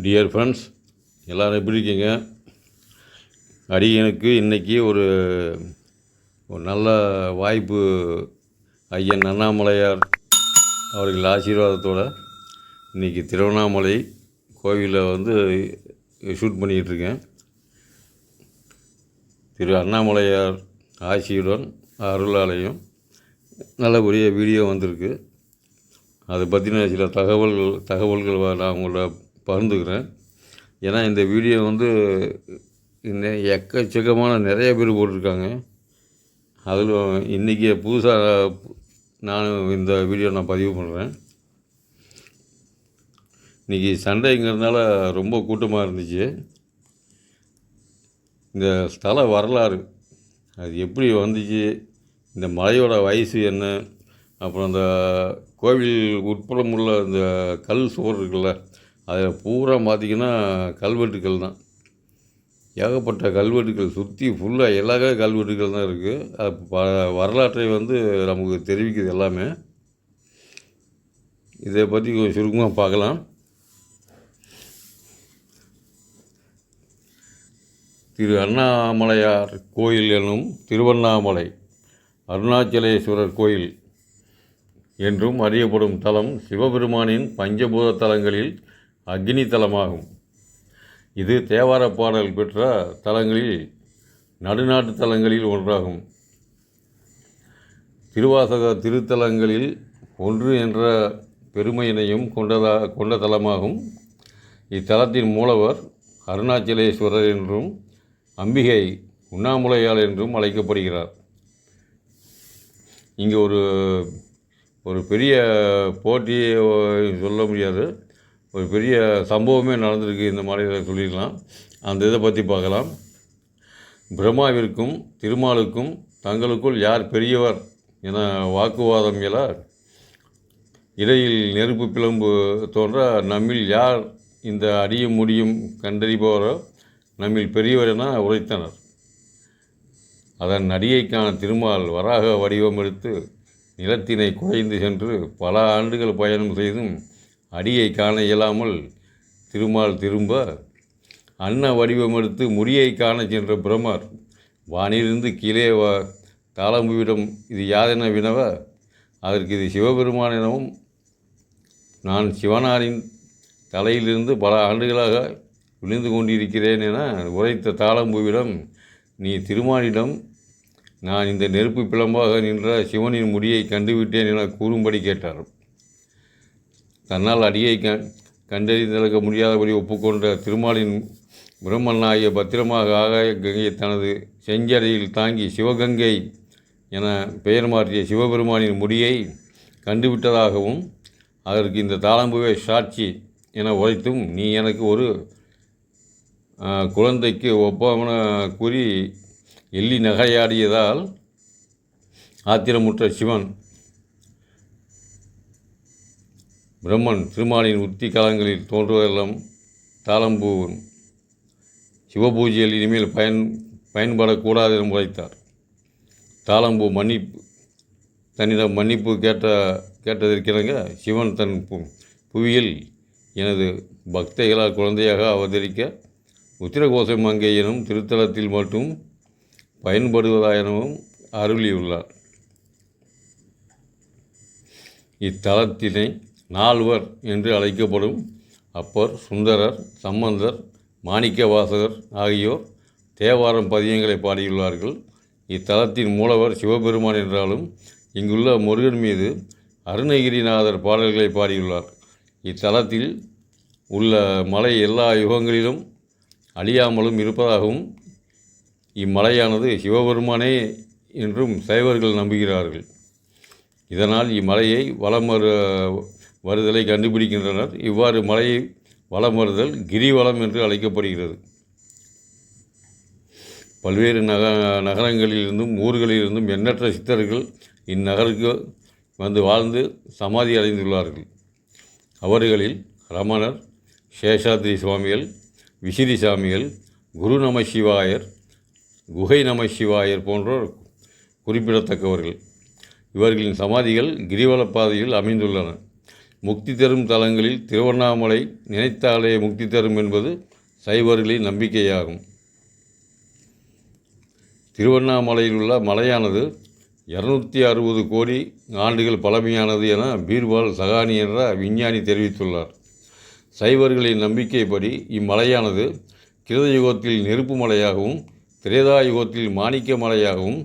Dear friends எல்லோரும் எப்படி இருக்கீங்க? அடியனுக்கு இன்றைக்கி ஒரு ஒரு நல்ல வாய்ப்பு. ஐயன் அண்ணாமலையார் அவர்கள் ஆசீர்வாதத்தோடு இன்றைக்கி திருவண்ணாமலை கோவிலில் வந்து ஷூட் பண்ணிக்கிட்டு இருக்கேன் திரு அண்ணாமலையார் ஆசியுடன் அருளாலயம் நல்லபடியாக வீடியோ வந்திருக்கு. அதை பற்றின சில தகவல்கள் தகவல்கள் நான் உங்களோட பகிர்ந்துக்கிறேன். ஏன்னா இந்த வீடியோ வந்து இந்த எக்கச்சக்கமான நிறைய பேர் போட்டிருக்காங்க. அதில் இன்றைக்கி புதுசாக நான் இந்த வீடியோ நான் பதிவு பண்ணுறேன் இன்றைக்கி சண்டைங்கிறதுனால ரொம்ப கூட்டமாக இருந்துச்சு. இந்த ஸ்தல வரலாறு அது எப்படி வந்துச்சு இந்த மலையோட வயசு என்ன அப்புறம் அந்த கோவில் உட்புறம் உள்ள இந்த கல் சுவர் இருக்குல்ல அதில் பூரா பார்த்திங்கன்னா கல்வெட்டுக்கள் தான். ஏகப்பட்ட கல்வெட்டுகள் சுற்றி ஃபுல்லாக எல்லா கல்வெட்டுகள் தான் இருக்குது அது வரலாற்றை வந்து நமக்கு தெரிவிக்குது எல்லாமே. இதை பற்றி கொஞ்சம் சுருக்கமாக பார்க்கலாம். திரு அண்ணாமலையார் கோயில் எனும் திருவண்ணாமலை அருணாச்சலேஸ்வரர் கோயில் என்றும் அறியப்படும் தலம் சிவபெருமானின் பஞ்சபூத தலங்களில் அக்னி தலமாகும் இது தேவார பாடல் பெற்ற தலங்களில் நடுநாட்டு தலங்களில் ஒன்றாகும். திருவாசக திருத்தலங்களில் ஒன்று என்ற பெருமையினையும் கொண்டதா கொண்ட தலமாகும். இத்தலத்தின் மூலவர் அருணாச்சலேஸ்வரர் என்றும் அம்பிகை உண்ணாமுலையாள் என்றும் அழைக்கப்படுகிறார். இங்கே ஒரு ஒரு பெரிய போட்டி சொல்ல முடியாது. ஒரு பெரிய சம்பவமே நடந்திருக்கு இந்த மாதிரி சொல்லிடலாம் அந்த இதை பற்றி பார்க்கலாம். பிரம்மாவிற்கும் திருமாலுக்கும் தங்களுக்குள் யார் பெரியவர் என வாக்குவாதம் எழ இடையில் நெருப்பு பிளம்பு தோன்ற நம்மில் யார் இந்த அடிய முடியும் கண்டறிபவரோ நம்மில் பெரியவர் என உரைத்தனர். அதன் நடிகைக்கான திருமால் வராக வடிவம் எடுத்து நிலத்தினை குறைந்து சென்று பல ஆண்டுகள் பயணம் செய்தும் அடியை காண இயலாமல் திருமால் திரும்ப அன்ன வடிவம் எடுத்து முடியை காண சென்ற பிரமர். வானிலிருந்து கீழே வா தாளம்புவிடம் இது யாதென வினவ அதற்கு இது சிவபெருமான் எனவும் நான் சிவனாரின் தலையிலிருந்து பல ஆண்டுகளாக விழுந்து கொண்டிருக்கிறேன் என உரைத்த தாளம்புவிடம் நீ திருமாலிடம் நான் இந்த நெருப்பு பிளம்பாக நின்ற சிவனின் முடியை கண்டுவிட்டேன் என கூறும்படி கேட்டார். தன்னால் அடியை க கண்டறிந்தளக்க முடியாதபடி ஒப்புக்கொண்ட திருமாலின் பிரம்மனாகிய பத்திரமாக ஆகாய கங்கையை தனது செஞ்சடையில் தாங்கி சிவகங்கை என பெயர் மாற்றிய சிவபெருமானின் முடியை கண்டுவிட்டதாகவும் அதற்கு இந்த தாளம்புவே சாட்சி என உரைத்தும் நீ எனக்கு ஒரு குழந்தைக்கு ஒப்பமென கூறி எள்ளி நகையாடியதால் ஆத்திரமுற்ற சிவன் பிரம்மன் திருமாலின் உத்தி காலங்களில் தோன்றுவதெல்லாம் தாளம்பூ சிவபூஜையில் இனிமேல் பயன் பயன்படக்கூடாது என்று உரைத்தார். தாளம்பூ மன்னிப்பு தன்னிடம் மன்னிப்பு கேட்ட கேட்டதற்கிறங்க சிவன் தன் பு புவியில் எனது பக்தைகளால் குழந்தையாக அவதரிக்க உத்திரகோசம் அங்கே எனும் திருத்தலத்தில் மட்டும் பயன்படுவதாயனவும் அருளியுள்ளார். இத்தலத்தினை நால்வர் என்று அழைக்கப்படும் அப்பர் சுந்தரர் சம்பந்தர் மாணிக்கவாசகர் ஆகியோர் தேவாரம் பதியங்களை பாடியுள்ளார்கள். இத்தலத்தின் மூலவர் சிவபெருமான் என்றாலும் இங்குள்ள முருகன் மீது அருணகிரிநாதர் பாடல்களை பாடியுள்ளார். இத்தலத்தில் உள்ள மலை எல்லா யுகங்களிலும் அழியாமலும் இருப்பதாகவும் இம்மலையானது சிவபெருமானே என்றும் சைவர்கள் நம்புகிறார்கள். இதனால் இம்மலையை வளம் வருதலை கண்டுபிடிக்கின்றனர். இவ்வாறு மலையை வலம் வருதல் கிரிவலம் என்று அழைக்கப்படுகிறது. பல்வேறு நக நகரங்களிலிருந்தும் ஊர்களிலிருந்தும் எண்ணற்ற சித்தர்கள் இந்நகருக்கு வந்து வாழ்ந்து சமாதி அடைந்துள்ளார்கள். அவர்களில் ரமணர் சேஷாத்ரி சுவாமிகள் விசிறி சாமிகள் குரு நம சிவாயர் குகை நம சிவாயர் போன்றோர் குறிப்பிடத்தக்கவர்கள். இவர்களின் சமாதிகள் கிரிவலப் பாதையில் அமைந்துள்ளன. முக்தி தரும் தலங்களில் திருவண்ணாமலை நினைத்தாலே முக்தி தரும் என்பது சைவர்களின் நம்பிக்கையாகும். திருவண்ணாமலையில் உள்ள மலையானது இரநூத்தி அறுபது கோடி ஆண்டுகள் பழமையானது என பீர்பால் சகானி என்ற விஞ்ஞானி தெரிவித்துள்ளார். சைவர்களின் நம்பிக்கைப்படி இம்மலையானது கிருத யுகத்தில் நெருப்பு மலையாகவும் திரேதா யுகத்தில் மாணிக்க மலையாகவும்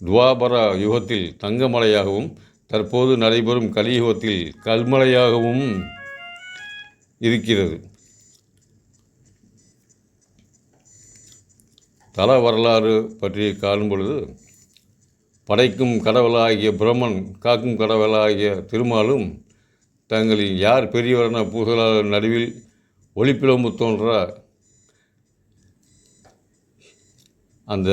துவாபர யுகத்தில் தங்க மலையாகவும் தற்போது நடைபெறும் கலியுகத்தில் கல்மலையாகவும் இருக்கிறது. தல வரலாறு பற்றி காணும் பொழுது படைக்கும் கடவுளாகிய பிரம்மன் காக்கும் கடவுளாகிய திருமாலும் தங்களின் யார் பெரியவரென பூசலாளர் நடுவில் ஒளிப்பிளம்பு தோன்ற அந்த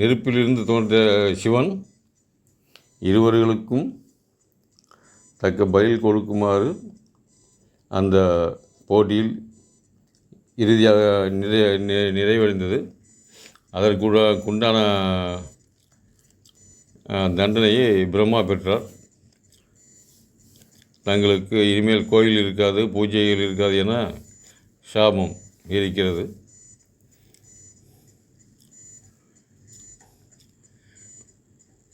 நெருப்பிலிருந்து தோன்ற சிவன் இருவர்களுக்கும் தக்க பதில் கொடுக்குமாறு அந்த போட்டியில் இறுதியாக நிறை நிறைவடைந்தது. அதற்குட உண்டான தண்டனையை பிரம்மா பெற்றார். தங்களுக்கு இனிமேல் கோயில் இருக்காது பூஜைகள் இருக்காது என சாபம் இருக்கிறது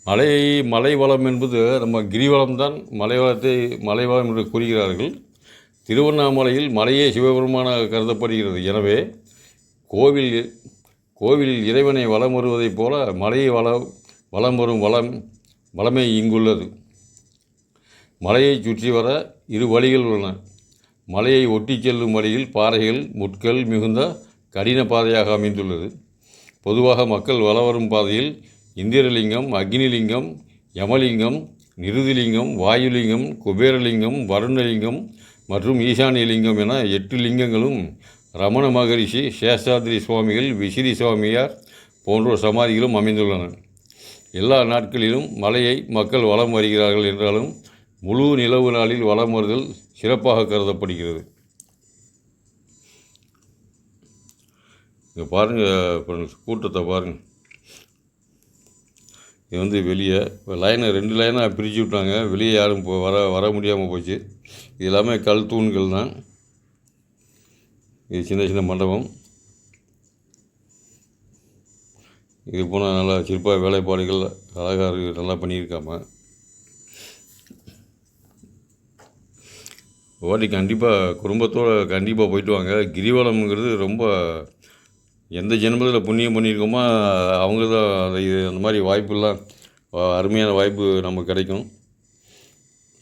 மலை மலை வளம் என்பது நம்ம கிரிவலம் தான் மலை வளத்தை மலை வளம் என்று கூறுகிறார்கள். திருவண்ணாமலையில் மலையே சிவபெருமானாக கருதப்படுகிறது. எனவே கோவில் கோவிலில் இறைவனை வலம் வருவதைப் போல மலையை வள வலம் வரும் வளம் வளமை இங்குள்ளது. மலையை சுற்றி வர இரு வழிகள் உள்ளன. மலையை ஒட்டிச் செல்லும் வழியில் பாறைகள் முட்கள் மிகுந்த கடின பாதையாக அமைந்துள்ளது. பொதுவாக மக்கள் வளவரும் பாதையில் இந்திரலிங்கம் அக்னிலிங்கம் யமலிங்கம் நிருதிலிங்கம் வாயுலிங்கம் குபேரலிங்கம் வருணலிங்கம் மற்றும் ஈசானியலிங்கம் என எட்டு லிங்கங்களும் ரமண மகரிஷி சேஷாத்ரி சுவாமிகள் விசிறி சுவாமியார் போன்ற சமாதிகளும் அமைந்துள்ளன. எல்லா நாட்களிலும் மலையை மக்கள் வலம் வருகிறார்கள் என்றாலும் முழு நிலவு நாளில் வலம் வருதல் சிறப்பாக கருதப்படுகிறது. இங்கே பாருங்கள் கூட்டத்தை பாருங்கள் இது வந்து வெளியே இப்போ லைனை ரெண்டு லைனாக பிரித்து விட்டாங்க. வெளியே யாரும் இப்போ வர வர முடியாமல் போச்சு. இது எல்லாமே கல் தூண்கள் தான். இது சின்ன சின்ன மண்டபம். இது போனால் நல்லா சிற்ப வேலைப்பாடுகள் அழகாக நல்லா பண்ணியிருக்காம. ஓட்டி கண்டிப்பாக குடும்பத்தோடு கண்டிப்பாக போயிட்டு வாங்க. கிரிவலம்ங்கிறது ரொம்ப எந்த ஜென்மத்தில் புண்ணியம் பண்ணியிருக்கோமோ அவங்க தான் அதை இது அந்த மாதிரி வாய்ப்பெல்லாம் அருமையான வாய்ப்பு நமக்கு கிடைக்கும்.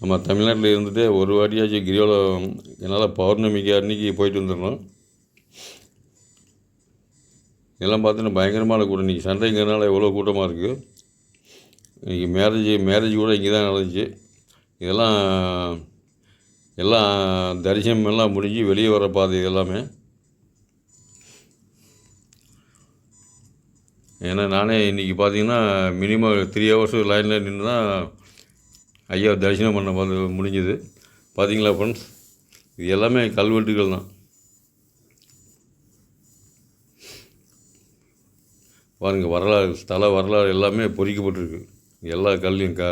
நம்ம தமிழ்நாட்டில் இருந்துட்டு ஒரு வாட்டியாச்சும் கிரிவலம் என்னால் பௌர்ணமிக்கு அன்னைக்கு போயிட்டு வந்துடணும். இதெல்லாம் பார்த்தோன்னா பயங்கரமான கூட்டம். இன்றைக்கி சண்டைங்கிறனால எவ்வளோ கூட்டமாக இருக்குது இன்றைக்கி மேரேஜ் மேரேஜ் கூட இங்கே தான் நடந்துச்சு. இதெல்லாம் எல்லாம் தரிசனம் எல்லாம் முடிஞ்சு வெளியே வர பாதை இதெல்லாமே ஏன்னா நானே இன்றைக்கி பார்த்தீங்கன்னா மினிமம் த்ரீ ஹவர்ஸ் லைனில் நின்று தான் ஐயா தரிசனம் பண்ண பார்த்து முடிஞ்சுது. பார்த்தீங்களா ஃப்ரெண்ட்ஸ் இது எல்லாமே கல்வெட்டுகள் தான். பாருங்கள் வரலாறு ஸ்தல வரலாறு எல்லாமே பொறிக்கப்பட்டிருக்கு. எல்லா கல்லையும் க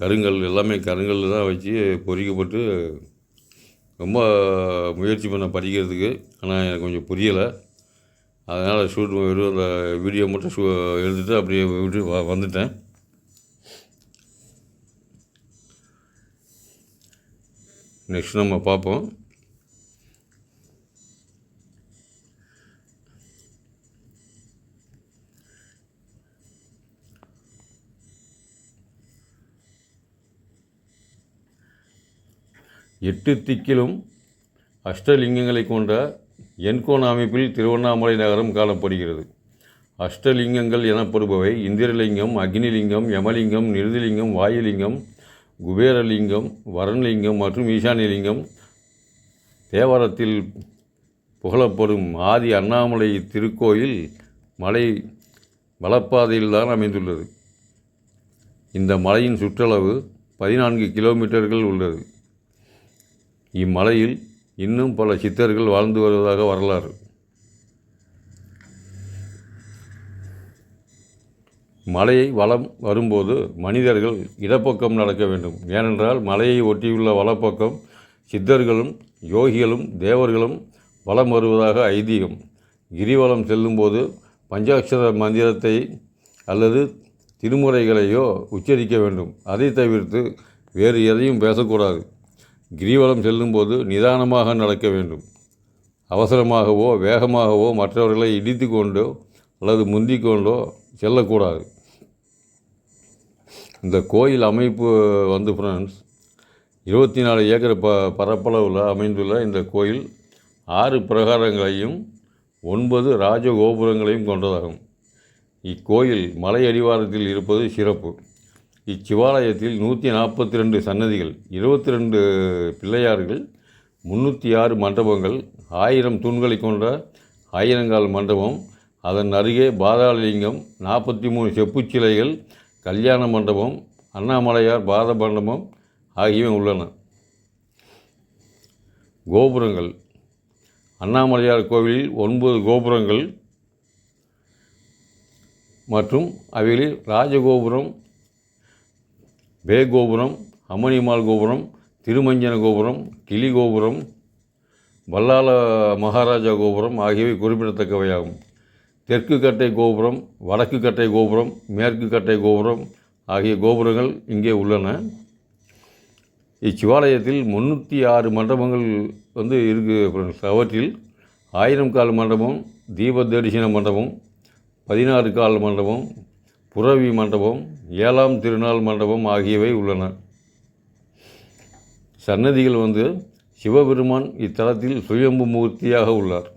கருங்கல் எல்லாமே கருங்கல் தான் வச்சு பொறிக்கப்பட்டு ரொம்ப முயற்சி பண்ண படிக்கிறதுக்கு. ஆனால் எனக்கு கொஞ்சம் புரியலை. அதனால் ஷூட் வெறும் அந்த வீடியோ மட்டும் ஷூ எடுத்துகிட்டு அப்படியே விட்டு வந்துட்டேன். நெக்ஸ்ட் நம்ம பார்ப்போம். எட்டு திக்கிலும் அஷ்டலிங்கங்களை கொண்ட என்கோன் அமைப்பில் திருவண்ணாமலை நகரம் காணப்படுகிறது. அஷ்டலிங்கங்கள் எனப்படுபவை இந்திரலிங்கம் அக்னிலிங்கம் யமலிங்கம் நிருதிலிங்கம் வாயுலிங்கம் குபேரலிங்கம் வரண்லிங்கம் மற்றும் ஈசானியலிங்கம். தேவாரத்தில் புகழப்படும் ஆதி அண்ணாமலை திருக்கோயில் மலை வளப்பாதையில்தான் அமைந்துள்ளது. இந்த மலையின் சுற்றளவு பதினான்கு கிலோமீட்டர்கள் உள்ளது. இம்மலையில் இன்னும் பல சித்தர்கள் வாழ்ந்து வருவதாக வரலாறு. மலையை வலம் வரும்போது மனிதர்கள் இடப்பக்கம் நடக்க வேண்டும். ஏனென்றால் மலையை ஒட்டியுள்ள வலப்பக்கம் சித்தர்களும் யோகிகளும் தேவர்களும் வலம் வருவதாக ஐதீகம். கிரிவலம் செல்லும்போது பஞ்சாட்சர மந்திரத்தை அல்லது திருமுறைகளையோ உச்சரிக்க வேண்டும். அதை தவிர்த்து வேறு எதையும் பேசக்கூடாது. கிரிவலம் செல்லும்போது நிதானமாக நடக்க வேண்டும். அவசரமாகவோ வேகமாகவோ மற்றவர்களை இடித்து கொண்டோ அல்லது முந்திக் கொண்டோ செல்லக்கூடாது. இந்த கோயில் அமைப்பு வந்து ஃப்ரெண்ட்ஸ் இருபத்தி நாலு ஏக்கர் ப பரப்பளவில் அமைந்துள்ள இந்த கோயில் ஆறு பிரகாரங்களையும் ஒன்பது ராஜகோபுரங்களையும் கொண்டதாகும். இக்கோயில் மலை அடிவாரத்தில் இருப்பது சிறப்பு. இச்சிவாலயத்தில் நூற்றி நாற்பத்தி ரெண்டு சன்னதிகள் இருபத்தி ரெண்டு பிள்ளையார்கள் முந்நூற்றி ஆறு மண்டபங்கள் ஆயிரம் தூண்களை கொண்ட ஆயிரங்கால் மண்டபம் அதன் அருகே பாதாளலிங்கம் நாற்பத்தி மூணு செப்புச் சிலைகள் கல்யாண மண்டபம் அண்ணாமலையார் பாத மண்டபம் ஆகியவை உள்ளன. கோபுரங்கள். அண்ணாமலையார் கோவிலில் ஒன்பது கோபுரங்கள் மற்றும் அவைகளில் ராஜகோபுரம் பேகோபுரம் அம்மணிமால் கோபுரம் திருமஞ்சன கோபுரம் கிளி கோபுரம் வல்லால மகாராஜா கோபுரம் ஆகியவை குறிப்பிடத்தக்கவையாகும். தெற்கு கட்டை கோபுரம் வடக்கு கட்டை கோபுரம் மேற்கு கட்டை கோபுரம் ஆகிய கோபுரங்கள் இங்கே உள்ளன. இச்சிவாலயத்தில் முந்நூற்றி ஆறு மண்டபங்கள் வந்து இருக்குது ஃப்ரெண்ட்ஸ். அவற்றில் ஆயிரம் கால் மண்டபம் தீப தரிசன மண்டபம் பதினாறு கால் மண்டபம் புறவி மண்டபம் ஏழாம் திருநாள் மண்டபம் ஆகியவை உள்ளன. சன்னதிகள் வந்து சிவபெருமான் இத்தலத்தில் சுயம்பு மூர்த்தியாக உள்ளார்.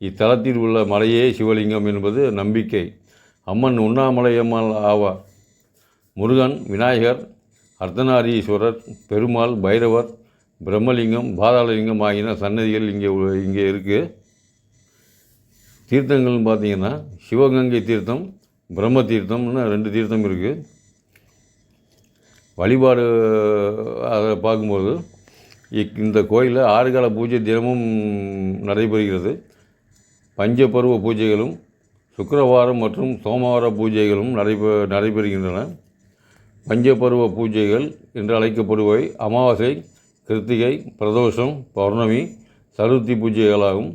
இத்தலத்தில் உள்ள மலையே சிவலிங்கம் என்பது நம்பிக்கை. அம்மன் உண்ணாமலையம்மாள் ஆவார் முருகன் விநாயகர் அர்த்தநாரீஸ்வரர் பெருமாள் பைரவர் பிரம்மலிங்கம் பாதாளலிங்கம் ஆகியன சன்னதிகள் இங்கே உள்ள- இங்கே இருக்குது தீர்த்தங்கள்னு பார்த்தீங்கன்னா சிவகங்கை தீர்த்தம் பிரம்ம தீர்த்தம்னு ரெண்டு தீர்த்தம் இருக்குது வழிபாடு அதை பார்க்கும்போது இக்- இந்த கோயிலில் ஆறுகால பூஜை தினமும் நடைபெறுகிறது. பஞ்சபருவ பூஜைகளும் சுக்கரவாரம் மற்றும் சோமவார பூஜைகளும் நடைபெ நடைபெறுகின்றன. பஞ்சபருவ பூஜைகள் என்று அழைக்கப்படுவை அமாவாசை கிருத்திகை பிரதோஷம் பௌர்ணமி சதுர்த்தி பூஜைகளாகும்.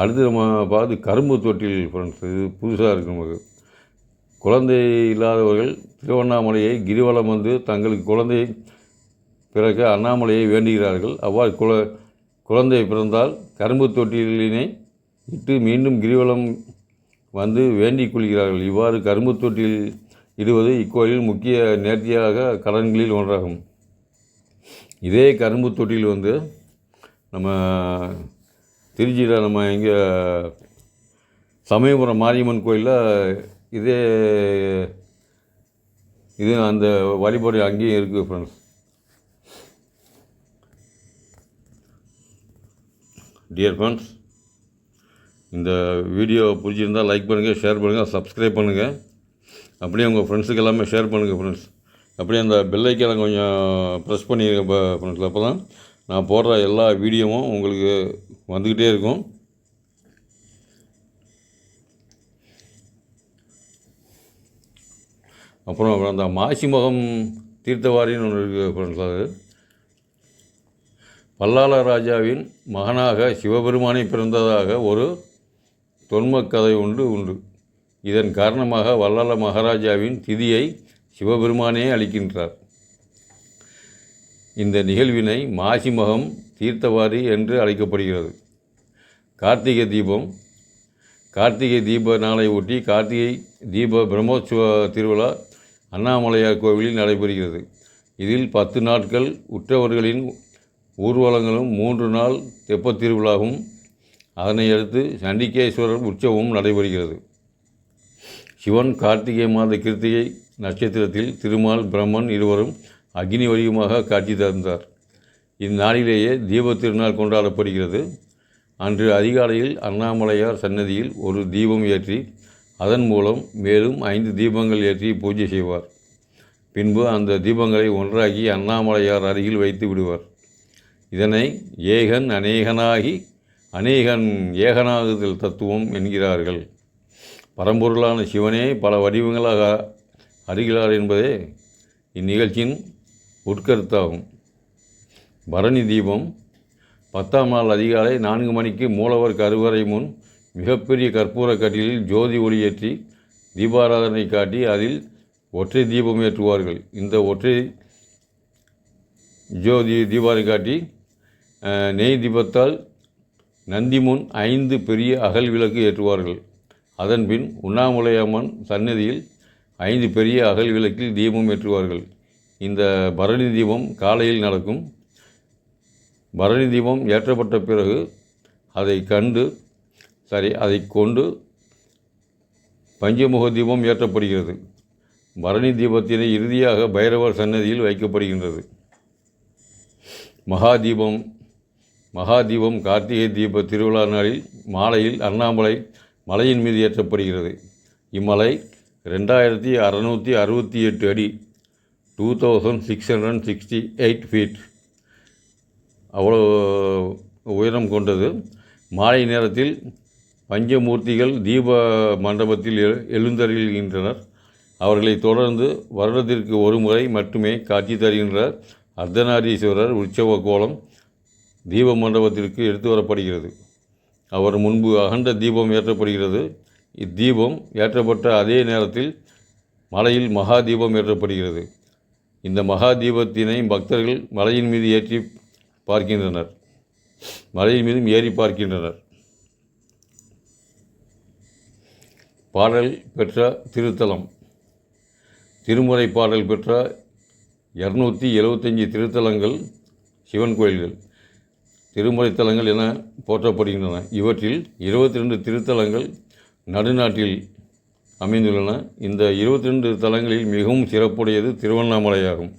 அடுத்து நம்ம பார்த்து கரும்பு தொட்டில் ஃப்ரெண்ட்ஸ் இது புதுசாக இருக்கு நமக்கு. குழந்தை இல்லாதவர்கள் திருவண்ணாமலையை கிரிவலம் வந்து தங்களுக்கு குழந்தை பிறக்க அண்ணாமலையை வேண்டுகிறார்கள். அவ்வாறு குல குழந்தை பிறந்தால் கரும்பு தொட்டிலினை இட்டு மீண்டும் கிரிவலம் வந்து வேண்டிக் கொள்கிறார்கள். இவ்வாறு கரும்பு தொட்டில் இடுவது இக்கோயிலில் முக்கிய நேர்த்தியாக கடன்களில் ஒன்றாகும். இதே கரும்பு தொட்டில் வந்து நம்ம திருச்சியில் நம்ம இங்கே சமயபுரம் மாரியம்மன் கோயிலில் இதே இது அந்த வழிபாடு அங்கேயும் இருக்குது ஃப்ரெண்ட்ஸ் டியர் ஃப்ரெண்ட்ஸ் இந்த வீடியோ பிடிச்சிருந்தால் லைக் பண்ணுங்கள் ஷேர் பண்ணுங்கள் சப்ஸ்கிரைப் பண்ணுங்கள் அப்படியே உங்கள் ஃப்ரெண்ட்ஸுக்கு எல்லாமே ஷேர் பண்ணுங்கள் ஃப்ரெண்ட்ஸ் அப்படியே அந்த பெல்லைக்கெல்லாம் கொஞ்சம் ப்ரெஸ் பண்ணிடுங்க ஃப்ரெண்ட்ஸ் அப்போ தான் நான் போடுற எல்லா வீடியோவும் உங்களுக்கு வந்துக்கிட்டே இருக்கும். அப்புறம் அந்த மாசிமகம் தீர்த்தவாரின்னு ஒன்று இருக்குது பல்லாள ராஜாவின் மகனாக சிவபெருமானை பிறந்ததாக ஒரு தொன்மக் கதை உண்டு உண்டு. இதன் காரணமாக வல்லாள மகாராஜாவின் திதியை சிவபெருமானே அளிக்கின்றார். இந்த நிகழ்வினை மாசிமகம் தீர்த்தவாரி என்று அழைக்கப்படுகிறது. கார்த்திகை தீபம். கார்த்திகை தீப நாளை ஒட்டி கார்த்திகை தீப பிரம்மோற்சவ திருவிழா அண்ணாமலையார் கோவிலில் நடைபெறுகிறது. இதில் பத்து நாட்கள் உற்றவர்களின் ஊர்வலங்களும் மூன்று நாள் தெப்பத் திருவிழாவும் அதனை அடுத்து சண்டிகேஸ்வரர் உற்சவமும் நடைபெறுகிறது. சிவன் கார்த்திகை மாத கிருத்திகை நட்சத்திரத்தில் திருமால் பிரம்மன் இருவரும் அக்னி வடிவமாக காட்சி தந்தார். இந்நாளிலேயே தீபத் திருநாள் கொண்டாடப்படுகிறது. அன்று அதிகாலையில் அண்ணாமலையார் சன்னதியில் ஒரு தீபம் ஏற்றி அதன் மூலம் மேலும் ஐந்து தீபங்கள் ஏற்றி பூஜை செய்வார். பின்பு அந்த தீபங்களை ஒன்றாக்கி அண்ணாமலையார் அருகில் வைத்து விடுவார். இதனை ஏகன் அநேகனாகி அநேகன் ஏகனாகுதல் தத்துவம் என்கிறார்கள். பரம்பொருளான சிவனே பல வடிவங்களாக அறிகிறார் என்பதே இந்நிகழ்ச்சியின் உட்கருத்தாகும். பரணி தீபம். பத்தாம் நாள் அதிகாலை நான்கு மணிக்கு மூலவர் கருவறை முன் மிகப்பெரிய கற்பூர கட்டிலில் ஜோதி ஒளியேற்றி தீபாராதனை காட்டி அதில் ஒற்றை தீபம் ஏற்றுவார்கள். இந்த ஒற்றை ஜோதி தீபாவளி காட்டி நெய் தீபத்தால் நந்தி முன் ஐந்து பெரிய அகல் விளக்கு ஏற்றுவார்கள். அதன்பின் உண்ணாமுலை அம்மன் சன்னதியில் ஐந்து பெரிய அகல் விளக்கில் தீபம் ஏற்றுவார்கள். இந்த பரணி தீபம் காலையில் நடக்கும். பரணி தீபம் ஏற்றப்பட்ட பிறகு அதை கண்டு சரி அதை கொண்டு பஞ்சமுக தீபம் ஏற்றப்படுகிறது. பரணி தீபத்தினை இறுதியாக பைரவர் சன்னதியில் வைக்கப்படுகின்றது. மகாதீபம் மகாதீபம் கார்த்திகை தீப திருவிழா நாளில் மாலையில் அண்ணாமலை மலையின் மீது ஏற்றப்படுகிறது. இம்மலை ரெண்டாயிரத்தி அறநூற்றி அறுபத்தி எட்டு அடி two thousand six hundred sixty eight feet அவ்வளோ உயரம் கொண்டது. மாலை நேரத்தில் பஞ்சமூர்த்திகள் தீப மண்டபத்தில் எழு அவர்களை தொடர்ந்து வருடத்திற்கு ஒரு முறை மட்டுமே காட்சி தருகின்ற அர்த்தநாரீஸ்வரர் உற்சவ கோலம் தீப மண்டபத்திற்கு எடுத்து வரப்படுகிறது. அவர் முன்பு அகண்ட தீபம் ஏற்றப்படுகிறது. இத்தீபம் ஏற்றப்பட்ட அதே நேரத்தில் மலையில் மகா தீபம் ஏற்றப்படுகிறது. இந்த மகா தீபத்தினை பக்தர்கள் மலையின் மீது ஏற்றி பார்க்கின்றனர். மலையின் மீதும் ஏறி பார்க்கின்றனர். பாடல் பெற்ற திருத்தலம். திருமுறை பாடல் பெற்ற இரநூத்தி எழுபத்தஞ்சி திருத்தலங்கள் சிவன் கோயில்கள். திருமுறை தலங்கள் என போற்றப்படுகின்றன. இவற்றில் இருபத்தி ரெண்டு திருத்தலங்கள் நடுநாட்டில் அமைந்துள்ளன. இந்த இருபத்தி ரெண்டு தலங்களில் மிகவும் சிறப்புடையது திருவண்ணாமலையாகும்.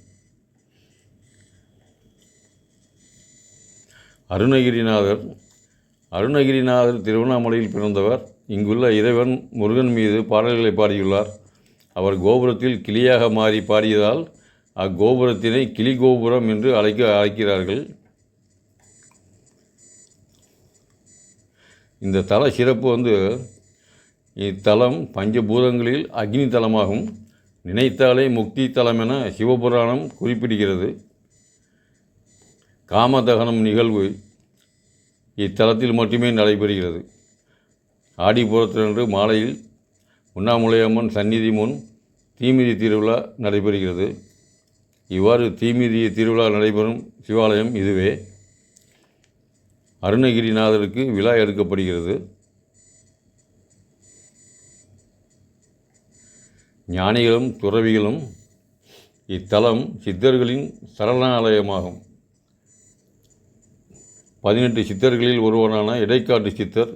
அருணகிரிநாதர் அருணகிரிநாதர் திருவண்ணாமலையில் பிறந்தவர். இங்குள்ள இறைவன் முருகன் மீது பாடல்களை பாடியுள்ளார். அவர் கோபுரத்தில் கிளியாக மாறி பாடியதால் அக்கோபுரத்தினை கிளி கோபுரம் என்று அழைக்க அழைக்கிறார்கள். இந்த தல சிறப்பு வந்து இத்தலம் பஞ்சபூதங்களில் அக்னி தலமாகும் நினைத்தாலே முக்தி தலம் என சிவபுராணம் குறிப்பிடுகிறது. காமதகனம் நிகழ்வு இத்தலத்தில் மட்டுமே நடைபெறுகிறது. ஆடிப்புறத்தினன்று மாலையில் உண்ணாமுலையம்மன் சந்நிதி முன் தீமிதி திருவிழா நடைபெறுகிறது. இவ்வாறு தீமிதி திருவிழா நடைபெறும் சிவாலயம் இதுவே. அருணகிரிநாதருக்கு விழா எடுக்கப்படுகிறது. ஞானிகளும் துறவிகளும் இத்தலம் சித்தர்களின் சரணாலயமாகும். பதினெட்டு சித்தர்களில் ஒருவரான இடைக்காட்டு சித்தர்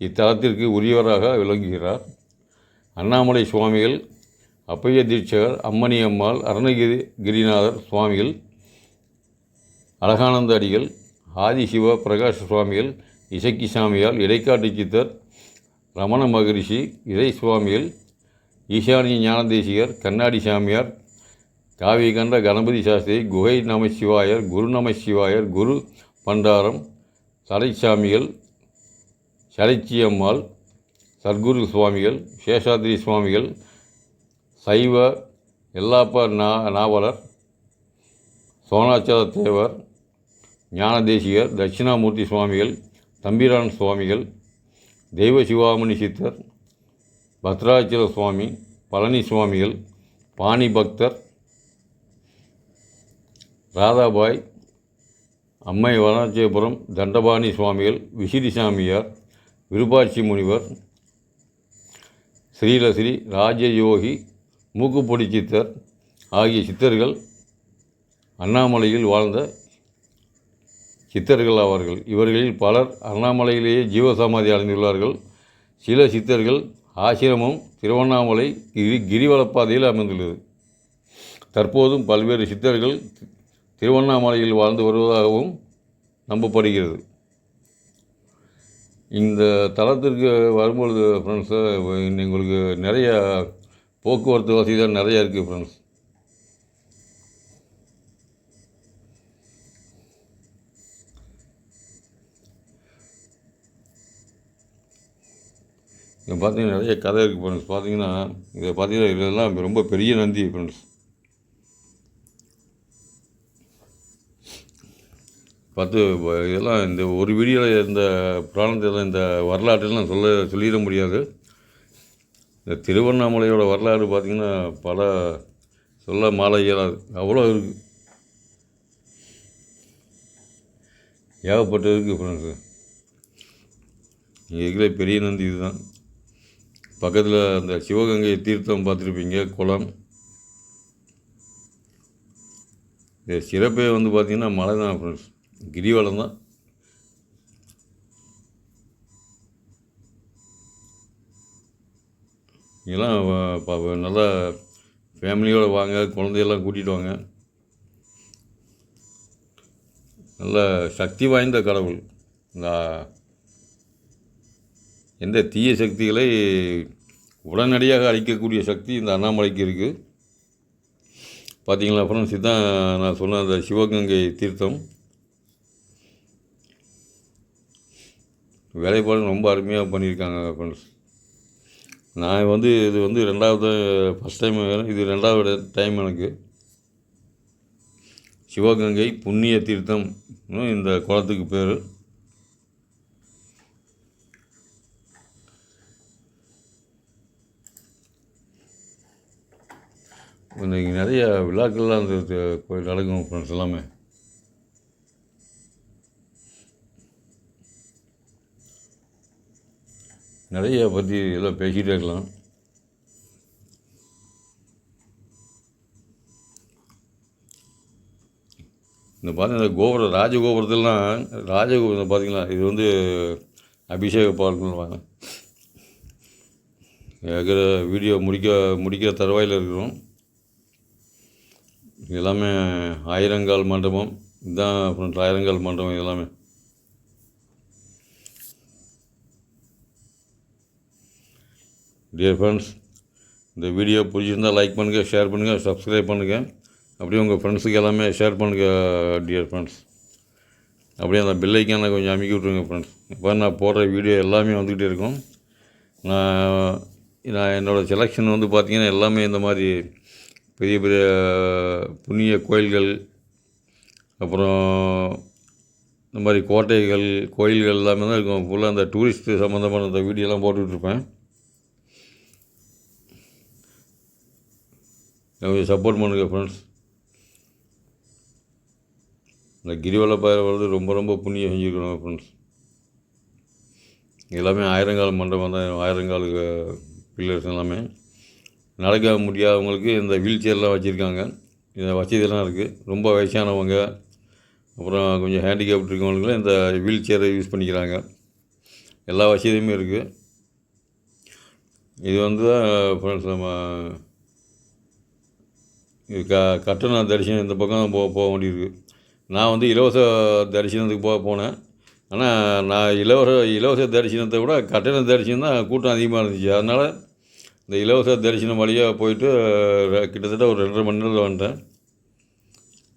இத்தலத்திற்கு உரியவராக விளங்குகிறார். அண்ணாமலை சுவாமிகள் அப்பைய தீட்சகர் அம்மணி அம்மாள் அருணகிரி கிரிநாதர் சுவாமிகள் அழகானந்த அடிகள் ஆதிசிவ பிரகாஷ சுவாமிகள் இசக்கி சாமியால் இடைக்காட்டு சித்தர் ரமண மகரிஷி இறை சுவாமிகள் ஈசானிய ஞானதேசிகர் கண்ணாடி சாமியார் காவிய கண்ட கணபதி சாஸ்திரி குகை நம சிவாயர் குரு நம சிவாயர் குரு பண்டாரம் சடைச்சாமிகள் சடைச்சியம்மாள் சர்க்குரு சுவாமிகள் சேஷாத்ரி சுவாமிகள் சைவ எல்லாப்ப நா நாவலர் சோனாச்சல தேவர் ஞானதேசிகர் தட்சிணாமூர்த்தி சுவாமிகள் தம்பிரான் சுவாமிகள் தெய்வ சிவாமணி சித்தர் பத்ராச்சல சுவாமி பழனி சுவாமிகள் பாணி பக்தர் ராதாபாய் அம்மை வனாச்சயபுரம் தண்டபாணி சுவாமிகள் விசிறி சாமியார் விருப்பாட்சி முனிவர் ஸ்ரீலஸ்ரீ ராஜயோகி மூக்குப்பொடி சித்தர் ஆகிய சித்தர்கள் அண்ணாமலையில் வாழ்ந்த சித்தர்கள் ஆவார்கள் இவர்களில் பலர் அண்ணாமலையிலேயே ஜீவசமாதி அடைந்துள்ளார்கள். சில சித்தர்கள் ஆசிரமம் திருவண்ணாமலை கிரி கிரிவலப்பாதையில் அமைந்துள்ளது. தற்போதும் பல்வேறு சித்தர்கள் திருவண்ணாமலையில் வாழ்ந்து வருவதாகவும் நம்பப்படுகிறது. இந்த தளத்திற்கு வரும்பொழுது ஃப்ரெண்ட்ஸு உங்களுக்கு நிறைய போக்குவரத்து வசதி தான் நிறையா இருக்குது ஃப்ரெண்ட்ஸ் இங்கே பார்த்தீங்கன்னா நிறைய கதை இருக்குது ஃப்ரெண்ட்ஸ் பார்த்தீங்கன்னா இதை பார்த்தீங்கன்னா இதெல்லாம் ரொம்ப பெரிய நந்தி ஃப்ரெண்ட்ஸ் பார்த்து இதெல்லாம் இந்த ஒரு வீடியோவில் இந்த புராணத்தில் இந்த வரலாற்றெல்லாம் சொல்ல சொல்லிட முடியாது. இந்த திருவண்ணாமலையோட வரலாறு பார்த்திங்கன்னா பல சொல்ல மாலை இயலாது. அவ்வளோ இருக்குது ஏகப்பட்டது இருக்குது ஃப்ரெண்ட்ஸு இங்கே இருக்கிற பெரிய நந்தி இதுதான். பக்கத்தில் அந்த சிவகங்கை தீர்த்தம் பார்த்துருப்பீங்க குளம். இது சிறப்பே வந்து பார்த்திங்கன்னா மலை தான் ஃப்ரெண்ட்ஸ் கிரிவலம் தான். இதெல்லாம் நல்லா ஃபேமிலியோடு வாங்க குழந்தையெல்லாம் கூட்டிகிட்டு வாங்க. நல்ல சக்தி வாய்ந்த கடவுள். இந்த எந்த தீய சக்திகளை உடனடியாக அழிக்கக்கூடிய சக்தி இந்த அண்ணாமலைக்கு இருக்குது பார்த்தீங்களா ஃப்ரெண்ட்ஸ் இதுதான் நான் சொன்ன அந்த சிவகங்கை தீர்த்தம். வேலைப்பாடு ரொம்ப அருமையாக பண்ணியிருக்காங்க ஃப்ரெண்ட்ஸ் நான் வந்து இது வந்து ரெண்டாவது ஃபஸ்ட் டைம் இது ரெண்டாவது டைம் எனக்கு. சிவகங்கை புண்ணிய தீர்த்தம் இந்த குளத்துக்கு பேர். இன்றைக்கி நிறைய விழாக்கள்லாம் அந்த கோயில் நடக்கும் ஃப்ரெண்ட்ஸ் எல்லாமே. நிறைய பற்றி எல்லாம் பேசிகிட்டே இருக்கலாம். இந்த பார்த்தீங்கன்னா கோபுரம் ராஜகோபுரத்துலாம் ராஜகோபுரம் பார்த்தீங்களா இது வந்து அபிஷேக பால்வாங்க இருக்கிற வீடியோ முடிக்க முடிக்கிற தருவாயில் இருக்கிறோம். எல்லாமே ஆயிரங்கால் மண்டபம் இதுதான் ஃப்ரெண்ட்ஸ் ஆயிரங்கால் மண்டபம் எல்லாமே. டியர் ஃப்ரெண்ட்ஸ் இந்த வீடியோ பிடிச்சிருந்தால் லைக் பண்ணுங்கள் ஷேர் பண்ணுங்கள் சப்ஸ்கிரைப் பண்ணுங்கள் அப்படியே உங்கள் ஃப்ரெண்ட்ஸுக்கு எல்லாமே ஷேர் பண்ணுங்கள் டியர் ஃப்ரெண்ட்ஸ் அப்படியே அந்த பில்லைக்கான கொஞ்சம் அமைக்கி விட்ருங்க ஃப்ரெண்ட்ஸ் இப்போ நான் போடுற வீடியோ எல்லாமே வந்துக்கிட்டே இருக்கும். நான் நான் என்னோடய செலெக்ஷன் வந்து பார்த்திங்கன்னா எல்லாமே இந்த மாதிரி பெரிய பெரிய புண்ணிய கோயில்கள் அப்புறம் இந்த மாதிரி கோட்டைகள் கோயில்கள் எல்லாமே தான் இருக்கும். ஃபுல்லாக அந்த டூரிஸ்ட்டு சம்மந்தமான அந்த வீடியோலாம் போட்டுட்ருப்பேன். கொஞ்சம் சப்போர்ட் பண்ணுங்க ஃப்ரெண்ட்ஸ் இந்த கிரிவல பாதை ரொம்ப ரொம்ப புண்ணியம் செஞ்சுருக்கணும் ஃப்ரெண்ட்ஸ் எல்லாமே ஆயிரங்கால் மண்டபம் தான் ஆயிரங்கால் பில்லர்ஸ் எல்லாமே. நடக்க முடியாதவங்களுக்கு இந்த வீல் சேர்லாம் வச்சுருக்காங்க. இந்த வசதியெல்லாம் இருக்குது ரொம்ப வயசானவங்க அப்புறம் கொஞ்சம் ஹேண்டிகேப்ட் இருக்கவங்களுக்குலாம் இந்த வீல் சேரை யூஸ் பண்ணிக்கிறாங்க. எல்லா வசதியுமே இருக்குது இது வந்து தான் ஃப்ரெண்ட்ஸ் நம்ம இது க கட்டண தரிசனம் இந்த பக்கம் போக போக வேண்டியிருக்கு. நான் வந்து இலவச தரிசனத்துக்கு போக போனேன். ஆனால் நான் இலவச இலவச தரிசனத்தை விட கட்டண தரிசனம் தான் கூட்டம் அதிகமாக இருந்துச்சு. அதனால் இந்த இலவச தரிசனம் வழியாக போயிட்டு கிட்டத்தட்ட ஒரு ரெண்டரை மணி நேரத்தில் வந்துட்டேன்.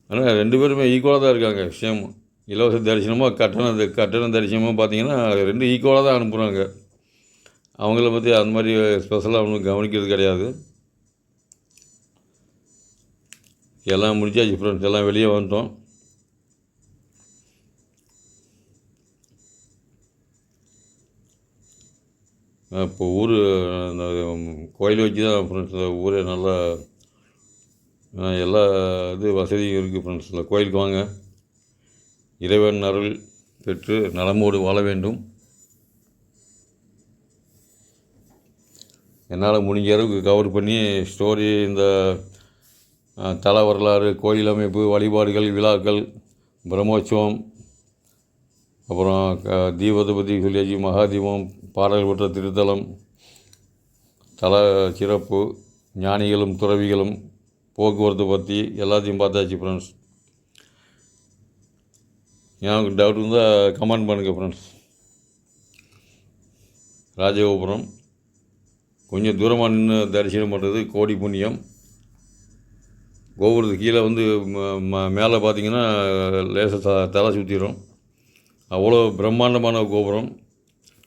ஆனால் ரெண்டு பேருமே ஈக்குவலாக தான் இருக்காங்க சேம் இலவச தரிசனமோ கட்டண கட்டண தரிசனமோ பார்த்தீங்கன்னா ரெண்டு ஈக்குவலாக தான் அனுப்புகிறாங்க அவங்கள பற்றி அந்த மாதிரி ஸ்பெஷலாக ஒன்றும் கவனிக்கிறது கிடையாது. எல்லாம் முடிச்சாச்சு ஃப்ரெண்ட்ஸ் எல்லாம் வெளியே வந்துட்டோம். இப்போ ஊர் அந்த கோயில் வச்சு தான் ஃப்ரெண்ட்ஸ் ஊரே நல்லா எல்லா இது வசதியும் இருக்குது ஃப்ரெண்ட்ஸ் இந்த கோயிலுக்கு வாங்க. இறைவன் அருள் பெற்று நலமோடு வாழ வேண்டும். என்னால் முடிஞ்ச அளவுக்கு கவர் பண்ணி ஸ்டோரி இந்த தல வரலாறு கோயில் அமைப்பு வழிபாடுகள் விழாக்கள் பிரம்மோற்சவம் அப்புறம் க தீபத்தை பற்றி சொல்லியாச்சு மகாதீபம் பாடல் பெற்ற திருத்தலம் தல சிறப்பு ஞானிகளும் துறவிகளும் போக்குவரத்து பற்றி எல்லாத்தையும் பார்த்தாச்சு ஃப்ரெண்ட்ஸ் எனக்கு டவுட் இருந்தால் கமெண்ட் பண்ணுங்கள் ஃப்ரெண்ட்ஸ் ராஜகோபுரம் கொஞ்சம் தூரமாக நின்று தரிசனம் பண்ணுறது கோடி புண்ணியம். கோபுரத்துக்கு கீழே வந்து ம- ம- மேலே பார்த்தீங்கன்னா லேசாக த தலை சுற்றிடும் அவ்வளோ பிரம்மாண்டமான கோபுரம்.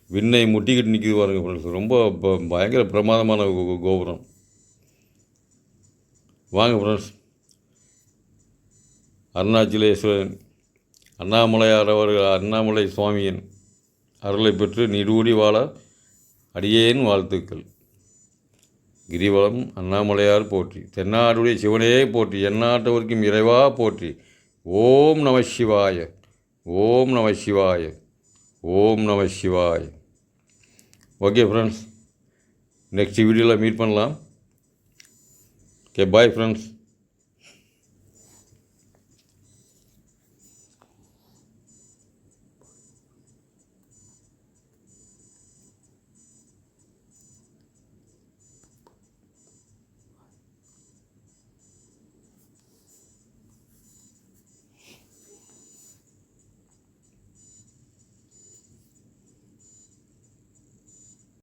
விண்ணை முட்டிக்கிட்டு நிற்கிது பாருங்க ரொம்ப ப- பயங்கர பிரமாதமான கோ- கோபுரம். வாங்க ஃப்ரெண்ட்ஸ் அருணாச்சலேஸ்வரன் அண்ணாமலையார் அவர்கள் அண்ணாமலை சுவாமியின் அருளை பெற்று நீடூடி வாழ அடியேன் வாழ்த்துக்கள். கிரிவலம் அண்ணாமலையார் போற்றி. தென்னாடுடைய சிவனே போற்றி. எந்நாட்டவர்க்கும் இறைவா போற்றி. ஓம் நம சிவாய. ஓம் நம சிவாய. ஓம் நம சிவாய ஓகே ஃப்ரெண்ட்ஸ் நெக்ஸ்ட் வீடியோவில் மீட் பண்ணலாம். Okay bye friends